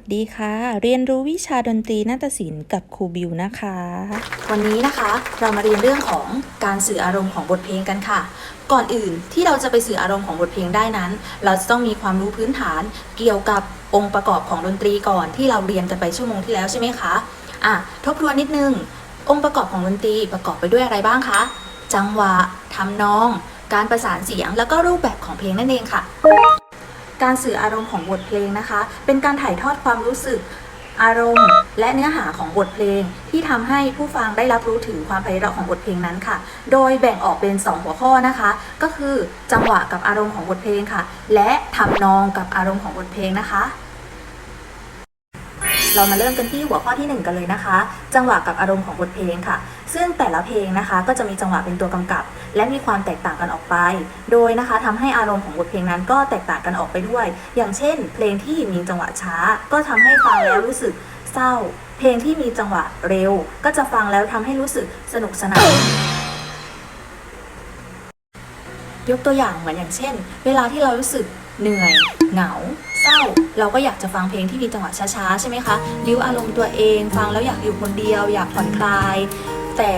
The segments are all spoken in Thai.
สดีค่ะ เรียนรู้วิชาดนตรีนาฏศิลป์กับครูบิวนะคะ วันนี้นะคะเรามาเรียนเรื่องของการสื่ออารมณ์ของบทเพลงกันค่ะ ก่อนอื่นที่เราจะไปสื่ออารมณ์ของบทเพลงได้นั้น เราจะต้องมีความรู้พื้นฐานเกี่ยวกับองค์ประกอบของดนตรีก่อนที่เราเรียนกันไปชั่วโมงที่แล้วใช่ไหมคะอะทบทวนนิดนึง องค์ประกอบของดนตรีประกอบไปด้วยอะไรบ้างคะจังหวะทำนอง การประสานเสียงแล้วก็รูปแบบของเพลงนั่นเองค่ะ การสื่ออารมณ์ของบทเพลงนะคะ เป็นการถ่ายทอดความรู้สึกอารมณ์และเนื้อหาของบทเพลงที่ทำให้ผู้ฟังได้รับรู้ถึงความไพเราะของบทเพลงนั้นค่ะ โดยแบ่งออกเป็น 2 หัวข้อนะคะ ก็คือจังหวะกับอารมณ์ของบทเพลงค่ะ และทำนองกับอารมณ์ของบทเพลงนะคะ เรามาเริ่มกันที่หัวข้อที่ 1 กันเลยนะคะ จังหวะกับอารมณ์ของบทเพลงค่ะ ซึ่งแต่ละเพลงนะคะก็จะมีจังหวะเป็นตัวกำกับ และมีความแตกต่างกันออกไป โดยนะคะทำให้อารมณ์ของบทเพลงนั้นก็แตกต่างกันออกไปด้วย อย่างเช่น เพลงที่มีจังหวะช้า ก็ทำให้ฟังแล้วรู้สึกเศร้า เพลงที่มีจังหวะเร็ว ก็จะฟังแล้วทำให้รู้สึกสนุกสนานยกตัวอย่างเหมือนอย่างเช่น เวลาที่เรารู้สึกเหนื่อยเหงา ร้า เราก็อยากจะฟังเพลงที่มีจังหวะช้าๆ ใช่ไหมคะริ้วอารมณ์ตัวเอง ฟังแล้วอยากอยู่คนเดียว อยากผ่อนคลาย แต่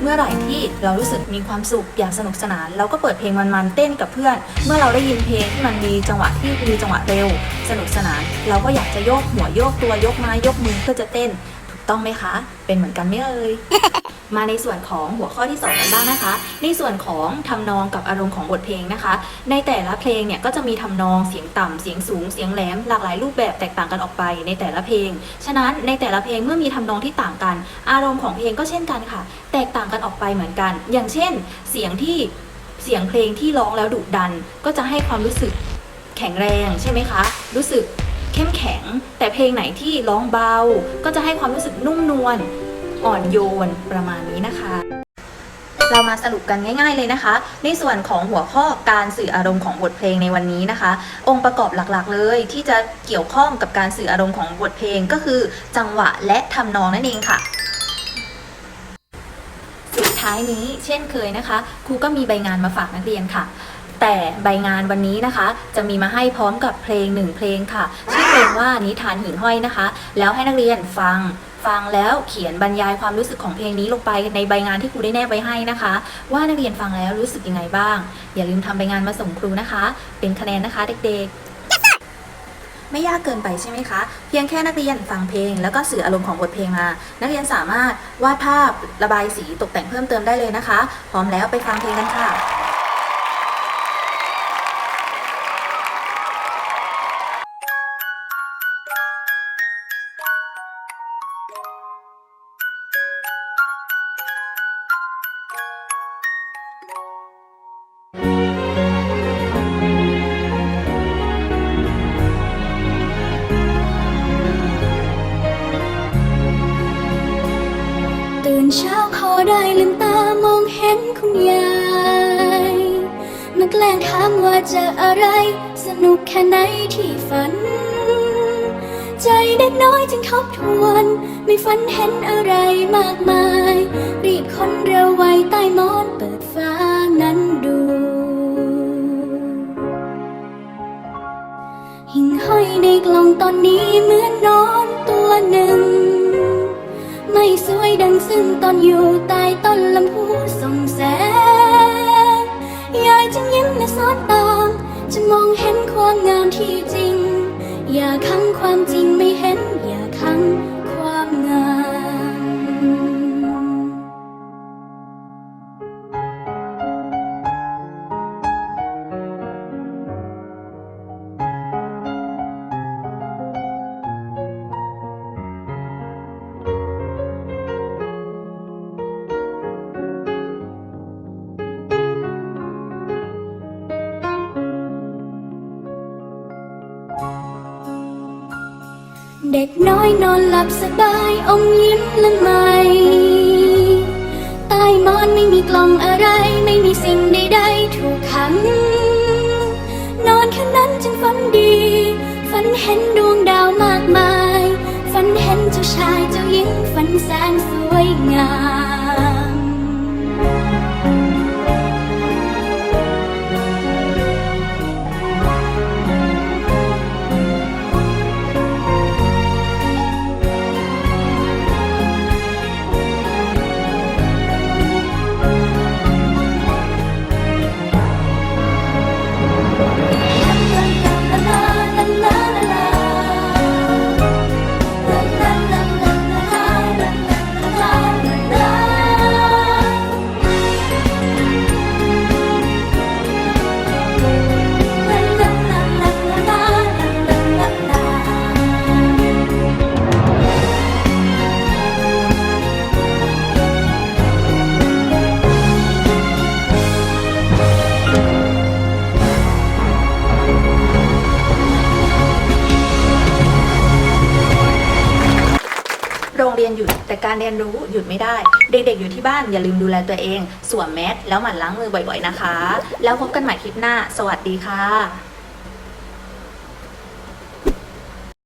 เมื่อไหร่ที่เรารู้สึกมีความสุขอยากสนุกสนาน เราก็เปิดเพลงมันๆเต้นกับเพื่อน เมื่อเราได้ยินเพลงที่มันมีจังหวะที่มีจังหวะเร็ว สนุกสนาน เราก็อยากจะโยกหัวโยกตัวยกไม้ยกมือเพื่อจะเต้น ถูกต้องไหมคะ เป็นเหมือนกันไหมเอ่ย มาในส่วนของหัวข้อที่2กันบ้างนะคะ ในส่วนของทำนองกับอารมณ์ของบทเพลงนะคะ ในแต่ละเพลงเนี่ยก็จะมีทำนองเสียงต่ำเสียงสูงเสียงแหลมหลากหลายรูปแบบแตกต่างกันออกไปในแต่ละเพลง ฉะนั้นในแต่ละเพลงเมื่อมีทำนองที่ต่างกัน อารมณ์ของเพลงก็เช่นกันค่ะ แตกต่างกันออกไปเหมือนกัน อย่างเช่น เสียงที่เสียงเพลงที่ร้องแล้วดุดัน ก็จะให้ความรู้สึกแข็งแรงใช่ไหมคะ รู้สึกเข้มแข็ง แต่เพลงไหนที่ร้องเบา ก็จะให้ความรู้สึกนุ่มนวล อ่อนโยนประมาณนี้นะคะ เรามาสรุปกันง่าย ๆเลยนะคะ ในส่วนของหัวข้อการสื่ออารมณ์ของบทเพลงในวันนี้นะคะ องค์ประกอบหลักๆ เลยที่จะเกี่ยวข้องกับการสื่ออารมณ์ของบทเพลงก็คือ จังหวะและทำนองนั่นเองค่ะสุดท้ายนี้เช่นเคยนะคะครูก็มีใบงานมาฝากนักเรียนค่ะ แต่ใบงานวันนี้นะคะ จะมีมาให้พร้อมกับเพลงหนึ่งเพลงค่ะชื่อเพลงว่านิทานหิ่งห้อยนะคะ แล้วให้นักเรียนฟัง ฟังแล้วเขียนบรรยายความรู้สึกของเพลงนี้ลงไปในใบงานที่ครูได้แนบไว้ให้นะคะ ว่านักเรียนฟังแล้วรู้สึกยังไงบ้าง อย่าลืมทำใบงานมาส่งครูนะคะ เป็นคะแนนนะคะเด็กๆไม่ยากเกินไปใช่ไหมคะ เพียงแค่นักเรียนฟังเพลง แล้วก็สื่ออารมณ์ของบทเพลงมา นักเรียนสามารถวาดภาพระบายสีตกแต่งเพิ่มเติมได้เลยนะคะ พร้อมแล้วไปฟังเพลงกันค่ะ ตื่นเช้าพอได้ลืมตามองเห็นคุณยายมาแกล้งถามว่าจออะไรสนุกแค่ไหนที่ฝัน ใจเด็กน้อยจึงทบทวนไม่ฝันเห็นอะไรมากมาย รีบคนเร็วไวใต้มอนเปิดฟ้า กล่องตอนนี้เหมือนนอนตัวหนึ่ง ไม่สวยดังซึ่งตอนอยู่ใต้ต้นลำพูส่งแสงยายจึงยิ้มและสอนตามจะมองเห็นความงามที่จริง อย่าขังความจริงไม่เห็น เด็กน้อยนอนหลับสบายอมยิ้มละไมใต้หมอนไม่มีกล่องอะไรไม่มีสิ่งใดๆถูกขัง นอนแค่นั้นจึงฝันดี ฝันเห็นดวงดาวมากมาย ฝันเห็นเจ้าชายเจ้าหญิงฝันแสนสวยงาม การเรียนรู้หยุดไม่ได้ เด็กๆอยู่ที่บ้านอย่าลืมดูแลตัวเอง สวมแมสแล้วหมั่นล้างมือบ่อยๆนะคะ แล้วพบกันใหม่คลิปหน้า สวัสดีค่ะ